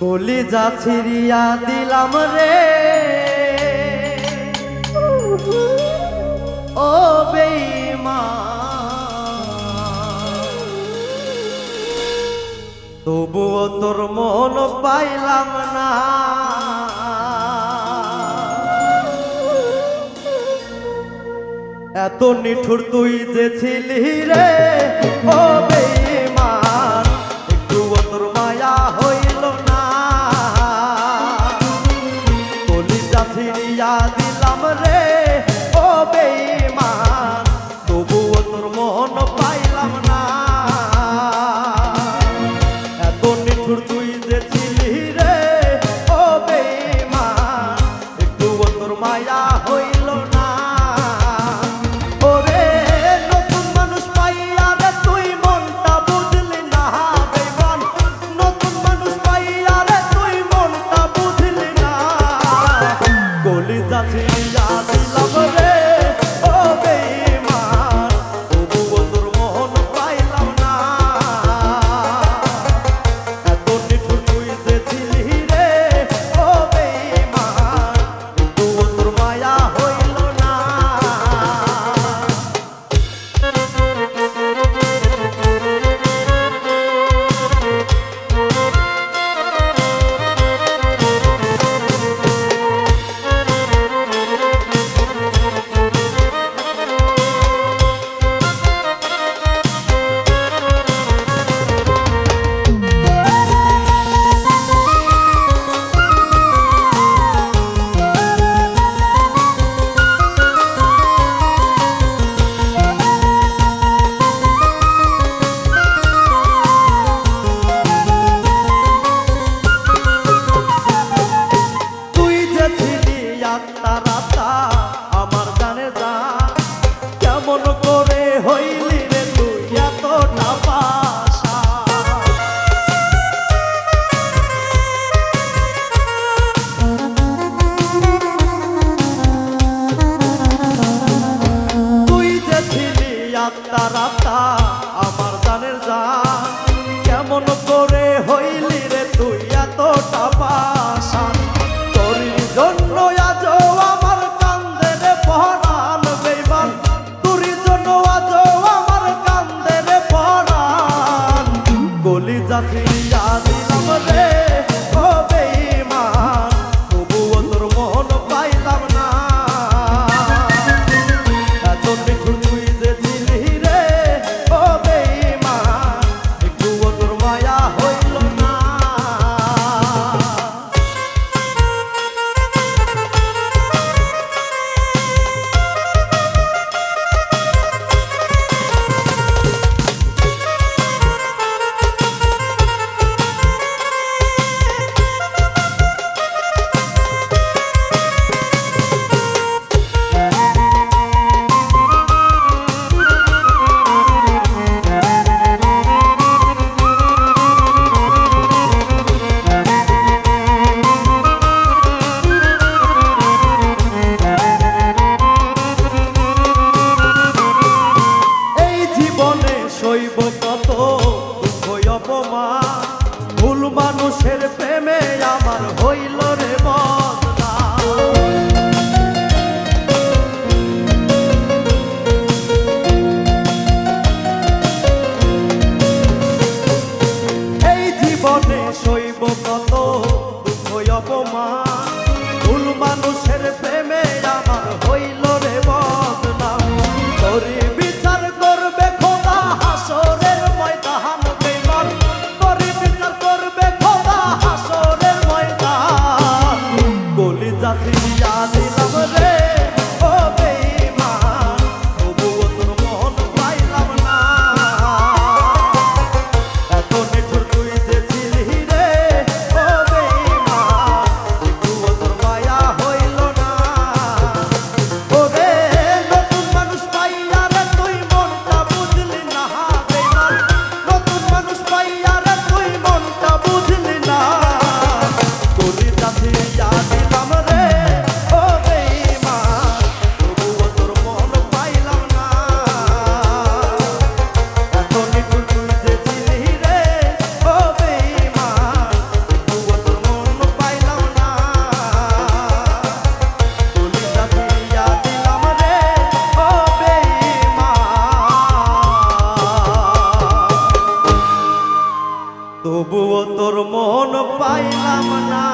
কলি যা ছিড়িয়া দিলাম রে। ও বেইমা তবুও তোর মন পাইলাম না। এত নিঠুর তুই যে ছিলি রে, ও বেইমান হইল আত্মা রাতা আমার জানের যা কেমন করে হইলি রে তুই এতটা পাশান তোর জন্য আমার কান্দে রে পরাণ জন্য আজ গলি যাত্রিয়া তত দুঃখ অপমান। ভুল মানুষের প্রেমে আমার হইল রে বদলা এই জীবনে শৈব কত দুঃখ অপমান। ভুল মানুষের প্রেমে আমার হইল তবুও তোর মন পাইলাম না।